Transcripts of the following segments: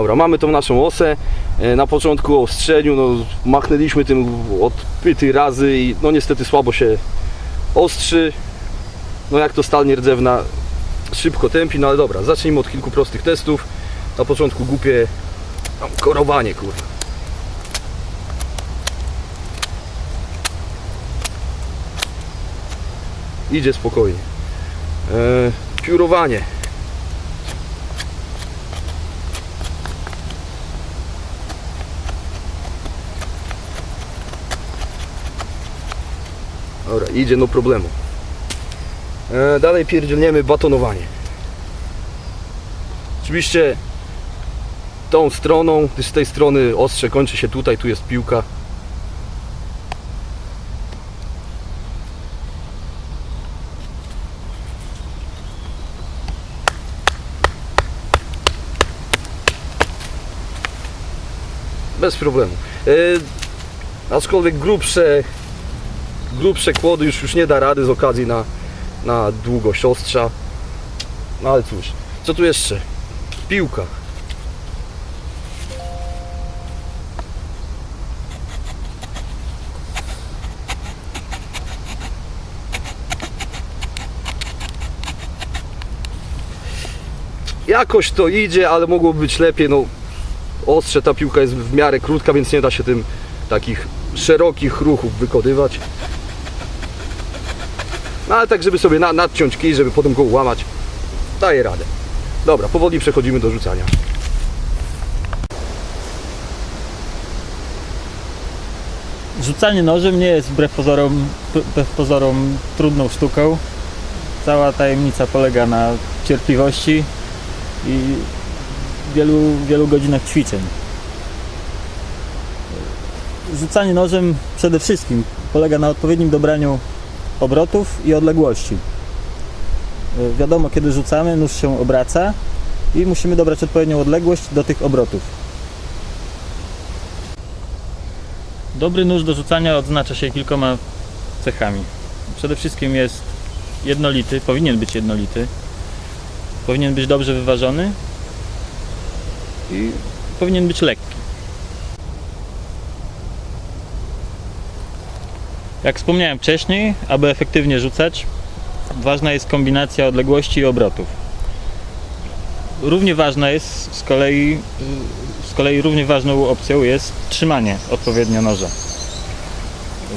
Dobra, mamy tą naszą osę. E, Na początku ostrzeniu, no, machnęliśmy tym od pyty razy i no niestety słabo się ostrzy. No jak to stal nierdzewna szybko tępi, no ale dobra, zacznijmy od kilku prostych testów. Na początku głupie korowanie, kurwa. Idzie spokojnie. E, piórowanie. Dobra, idzie no problemu. E, dalej pierdzielniemy batonowanie. Oczywiście tą stroną, z tej strony ostrze kończy się tutaj, tu jest piłka. Bez problemu. E, aczkolwiek grubsze, grubsze kłody już, już nie da rady z okazji na, na długość ostrza. No ale cóż, co tu jeszcze? Piłka. Jakoś to idzie, ale mogłoby być lepiej. No, ostrze ta piłka jest w miarę krótka, więc nie da się tym takich szerokich ruchów wykonywać. No ale tak, żeby sobie na, nadciąć kij, żeby potem go łamać, daje radę. Dobra, powoli przechodzimy do rzucania. Rzucanie nożem nie jest wbrew pozorom, wbrew pozorom trudną sztuką. Cała tajemnica polega na cierpliwości i wielu, wielu godzinach ćwiczeń. Rzucanie nożem przede wszystkim polega na odpowiednim dobraniu obrotów i odległości. Y, Wiadomo, kiedy rzucamy, nóż się obraca i musimy dobrać odpowiednią odległość do tych obrotów. Dobry nóż do rzucania odznacza się kilkoma cechami. Przede wszystkim jest jednolity, powinien być jednolity. Powinien być dobrze wyważony i powinien być lekki. Jak wspomniałem wcześniej, aby efektywnie rzucać, ważna jest kombinacja odległości i obrotów. Równie ważna jest z kolei z kolei równie ważną opcją jest trzymanie odpowiednio noża.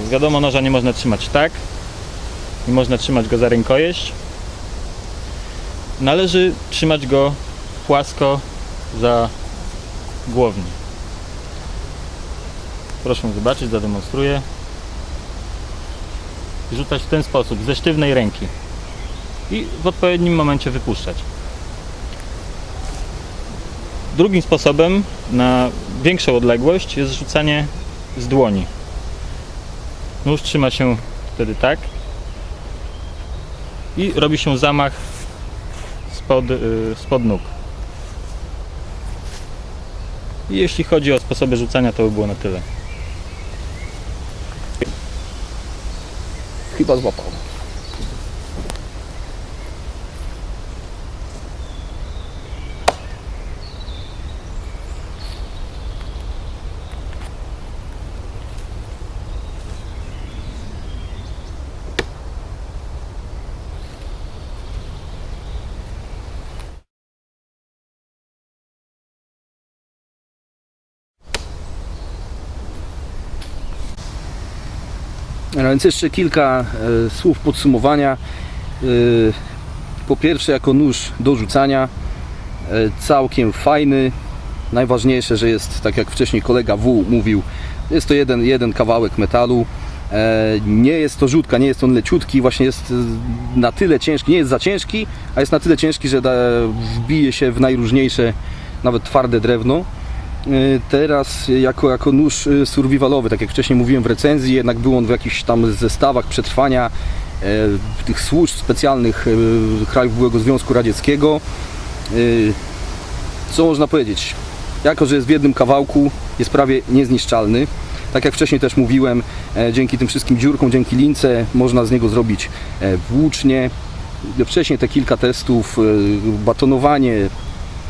Wiadomo, noża nie można trzymać tak, nie można trzymać go za rękojeść. Należy trzymać go płasko za głownię. Proszę zobaczyć, zademonstruję. Rzucać w ten sposób, ze sztywnej ręki. I w odpowiednim momencie wypuszczać. Drugim sposobem na większą odległość jest rzucanie z dłoni. Nóż trzyma się wtedy tak i robi się zamach spod, y, spod nóg. I jeśli chodzi o sposoby rzucania, to by było na tyle. Chyba złapał. No więc jeszcze kilka e, słów podsumowania. E, po pierwsze, jako nóż do rzucania, e, całkiem fajny. Najważniejsze, że jest, tak jak wcześniej kolega W mówił, jest to jeden, jeden kawałek metalu. E, nie jest to rzutka, nie jest on leciutki, właśnie jest e, na tyle ciężki, nie jest za ciężki, a jest na tyle ciężki, że da, wbije się w najróżniejsze, nawet twarde drewno. E, Teraz jako, jako nóż e, survivalowy, tak jak wcześniej mówiłem w recenzji, jednak był on w jakichś tam zestawach przetrwania e, tych służb specjalnych krajów byłego Związku Radzieckiego. Co można powiedzieć? Jako, że jest w jednym kawałku, jest prawie niezniszczalny. Tak jak wcześniej też mówiłem, dzięki tym wszystkim dziurkom, dzięki lince można z niego zrobić włócznie. Wcześniej te kilka testów, batonowanie,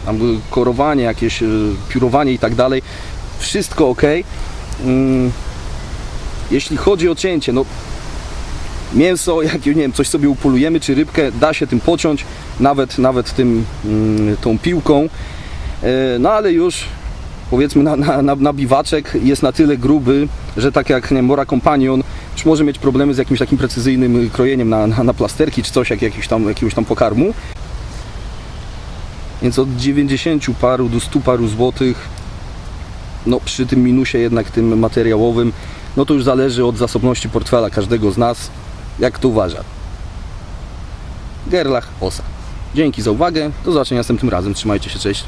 tam korowanie, jakieś y, piórowanie i tak dalej, wszystko ok. Mm, Jeśli chodzi o cięcie, no mięso, jak nie wiem, coś sobie upolujemy, czy rybkę, da się tym pociąć, nawet, nawet tym, mm, tą piłką. E, No ale już powiedzmy na, na, na, biwaczek jest na tyle gruby, że tak jak nie Mora Companion już może mieć problemy z jakimś takim precyzyjnym krojeniem na, na, na plasterki czy coś, jak jakiś tam, jakiegoś tam pokarmu. Więc od 90 paru do 100 paru złotych, no przy tym minusie jednak tym materiałowym, no to już zależy od zasobności portfela każdego z nas, jak to uważa. Gerlach Osa. Dzięki za uwagę, do zobaczenia następnym razem, trzymajcie się, cześć.